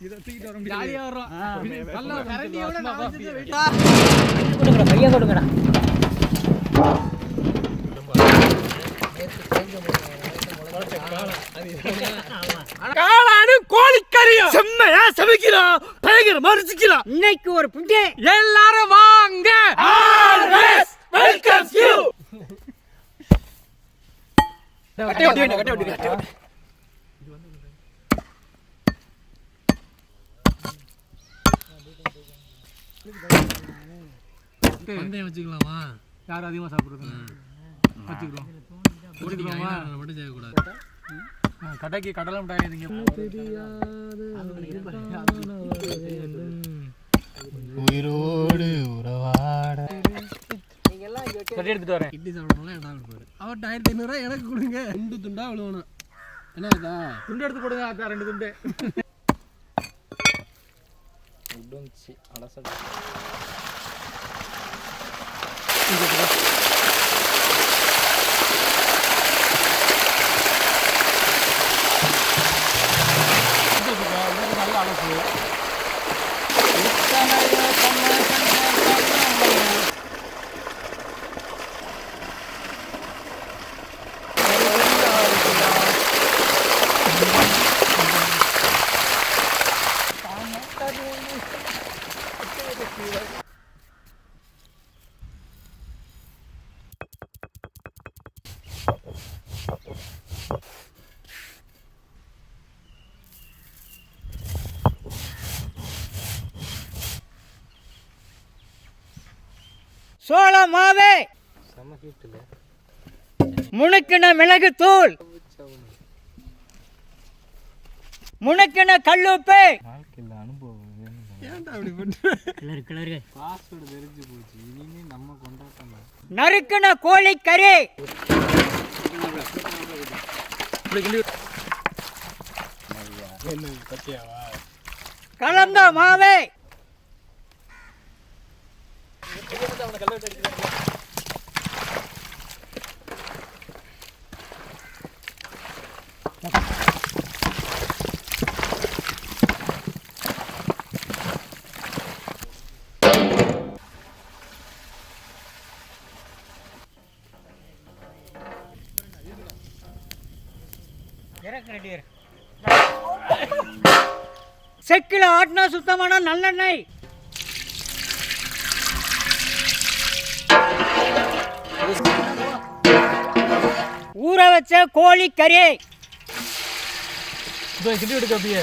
ஜாலியா வரும் நல்ல கரண்டியோட நான் வச்சிருந்தேன் கொடுங்கடா பையன் கொடுங்கடா காளானு கோழிக்கறியும். செம்மையா சமைக்கிறோம். பயங்கரமா ருசிக்கலாம் இன்னைக்கு ஒரு புண்டே. எல்லாரும் வாங்க. வெல்கம் யூ கட்டை கட்டை கட்டை ஒட்டி பந்தயம் வச்சுக்கலாமா? யார் அதிகமா சாப்பிடுறது? வச்சுக்கிறோம். வச்சுக்கலாமா மட்டும் செய்யக்கூடாது கடைக்கு கடலை மிட்டாய் நீங்க உயிரோடு உறவாட. கட்டி எடுத்துட்டு வரேன். இட்லி சாப்பிடணும்லாம் இடம் இருப்பாரு. அவர்கிட்ட ஆயிரத்தி ஐநூறுரூவா எனக்கு கொடுங்க. துண்டு துண்டா விழுவணும் என்ன இதா? துண்டு எடுத்து கொடுங்க அக்கா ரெண்டு துண்டு. நல்லா சோள மாவே முணுக்கின மிளகு தூள். முணுக்கின கல்லுப்பு. ஏன்டா அப்படி பண்ற? கிளறு கிளறு செக்கில் ஆட்டினா சுத்தமான நல்லெண்ணெய். ஊற வச்ச கோழி கறி. கிட்டி எடுக்க அப்படியே.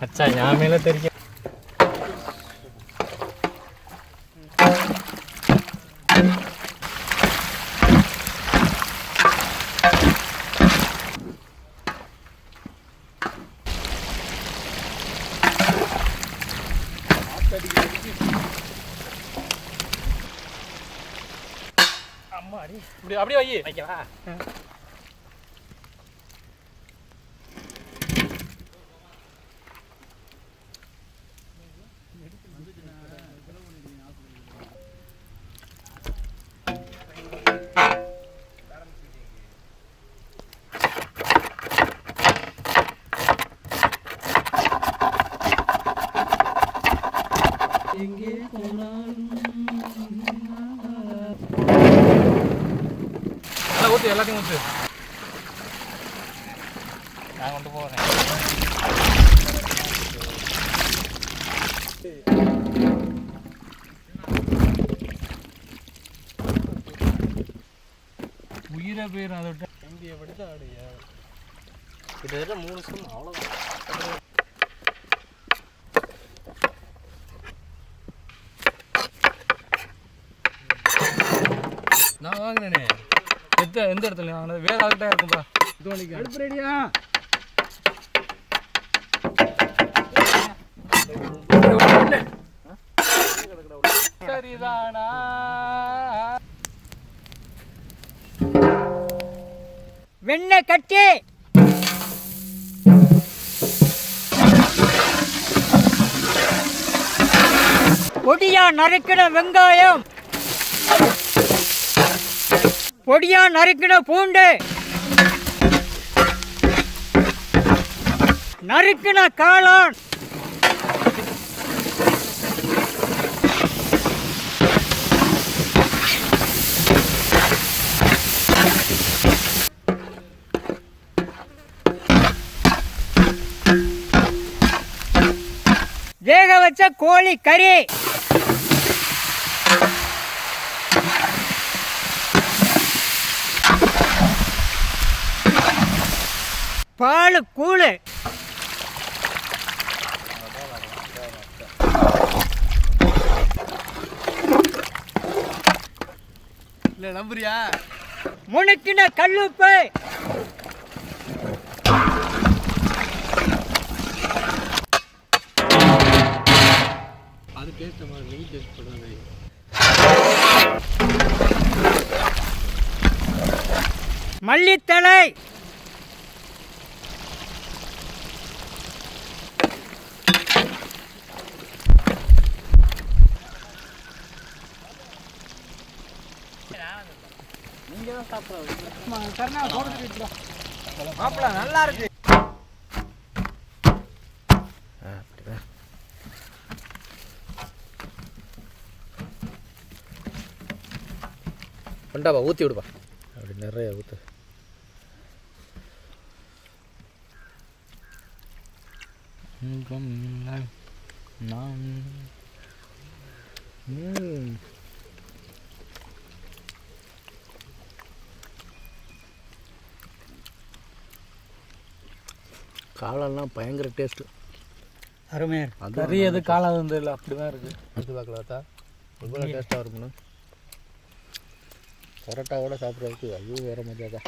அச்சா என் தெரியும் இப்படி அப்படியே வை வைக்கவா? ஊத்து எல்லாத்தையும் ஊத்து. நான் கொண்டு போகிறேன் உயிரை பேர் அதை விட்டு. தம்பியை படுத்து ஆடுயா கிட்டத்தட்ட மூணு ஸ்பூன் அவ்வளோதான் நான் வாங்கினேனே எந்த எந்த இடத்துல? வாங்கினது வேற ஆள்கிட்ட இருக்கும்பா அடுப்பு ரெடியா? சரிதானா? வெண்ணெய் கட்டி. பொடியா நறுக்கின வெங்காயம். பொடியா நறுக்கின பூண்டு. நறுக்கின காளான். வேக வச்ச கோழி கறி. பால் கூழு. இல்லை நம்புறியா? முணுக்கின கல்லுப்பு. அது டேஸ்ட் மாதிரி நெய் டேஸ்ட் நல்லா மல்லித்தழை கொண்டாப்பா ஊற்றி விடுப்பா அப்படி நிறைய ஊற்று நான் காளான்லாம் பயங்கர டேஸ்ட்டு அருமையா இருக்கு. கறி எது காளான் வந்து இல்லை அப்படி தான் இருக்குது எடுத்து பார்க்கலாத்தா எவ்வளோ டேஸ்ட்டாக இருக்குன்னு பரோட்டாவோட சாப்பிட்றதுக்கு ஐயோ வேற மஜாதா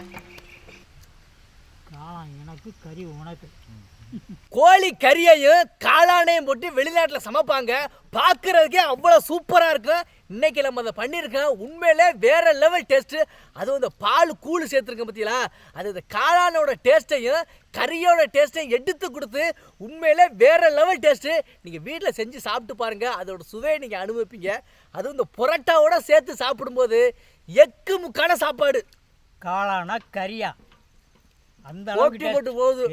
காளான் எனக்கு கறி உனக்கு. கோழி கறியையும் காளானையும் போட்டு வெளிநாட்டில் சமைப்பாங்க. பார்க்குறதுக்கே அவ்வளோ சூப்பராக இருக்கும். இன்னைக்கு நம்ம அதை பண்ணியிருக்கோம் உண்மையிலே வேற லெவல் டேஸ்ட்டு அதுவும் இந்த பால் கூழ் சேர்த்துருக்கேன் பார்த்தீங்களா அது இந்த காளானோட டேஸ்ட்டையும் கறியோட டேஸ்ட்டையும் எடுத்து கொடுத்து உண்மையிலே வேற லெவல் டேஸ்ட்டு நீங்கள் வீட்டில் செஞ்சு சாப்பிட்டு பாருங்க. அதோட சுவையை நீங்கள் அனுபவிப்பீங்க. அதுவும் இந்த புரோட்டாவோட சேர்த்து சாப்பிடும்போது எக்கு முக்கான சாப்பாடு. காளானா கறியா? அந்த போட்டு போகுது.